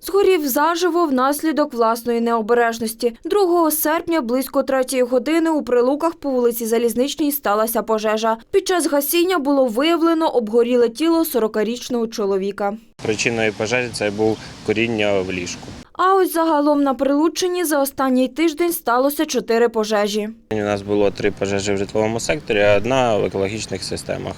Згорів заживо внаслідок власної необережності. 2 серпня близько 3 години у Прилуках по вулиці Залізничній сталася пожежа. Під час гасіння було виявлено обгоріле тіло 40-річного чоловіка. Причиною пожежі це був коріння в ліжку. А ось загалом на Прилуччині за останній тиждень сталося чотири пожежі. У нас було три пожежі в житловому секторі, а одна в екологічних системах.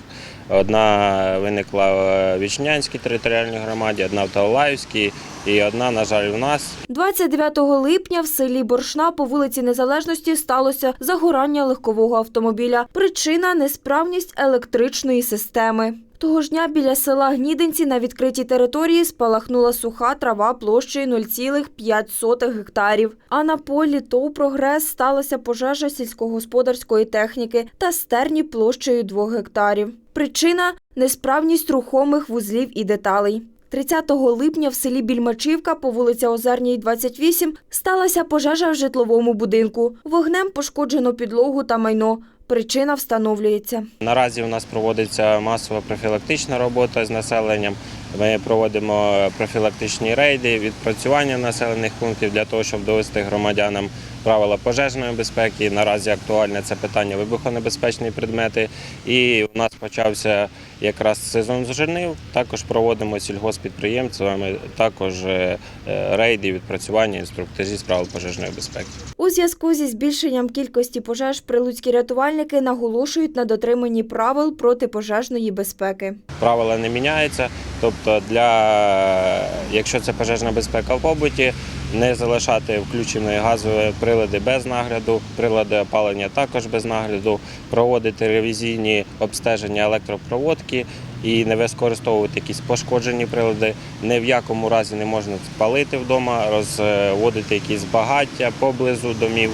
Одна виникла в Вічнянській територіальній громаді, одна в Талаївській і одна, на жаль, у нас. 29 липня в селі Боршна по вулиці Незалежності сталося загорання легкового автомобіля. Причина – несправність електричної системи. Того ж дня біля села Гнідинці на відкритій території спалахнула суха трава площею 0,5 гектарів. А на полі ТОВ «Прогрес» сталася пожежа сільськогосподарської техніки та стерні площею 2 гектарів. Причина – несправність рухомих вузлів і деталей. 30 липня в селі Більмачівка по вулиці Озерній, 28 сталася пожежа в житловому будинку. Вогнем пошкоджено підлогу та майно. Причина встановлюється. Наразі у нас проводиться масова профілактична робота з населенням. Ми проводимо профілактичні рейди, відпрацювання населених пунктів для того, щоб довести громадянам правила пожежної безпеки. Наразі актуальне це питання вибухонебезпечні предмети. І у нас почався якраз сезон зжирнив. Також проводимо сільгоспідприємцями, також е, е, рейди, відпрацювання інструктажі з правил пожежної безпеки. У зв'язку зі збільшенням кількості пожеж прилуцькі рятувальники наголошують на дотриманні правил протипожежної безпеки. правила не міняються. Тобто, для якщо це пожежна безпека в побуті, не залишати включені газові прилади без нагляду, прилади опалення також без нагляду, проводити ревізійні обстеження електропроводки і не використовувати якісь пошкоджені прилади. Ні в якому разі не можна палити вдома, розводити якісь багаття поблизу домів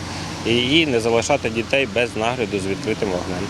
і не залишати дітей без нагляду з відкритим вогнем.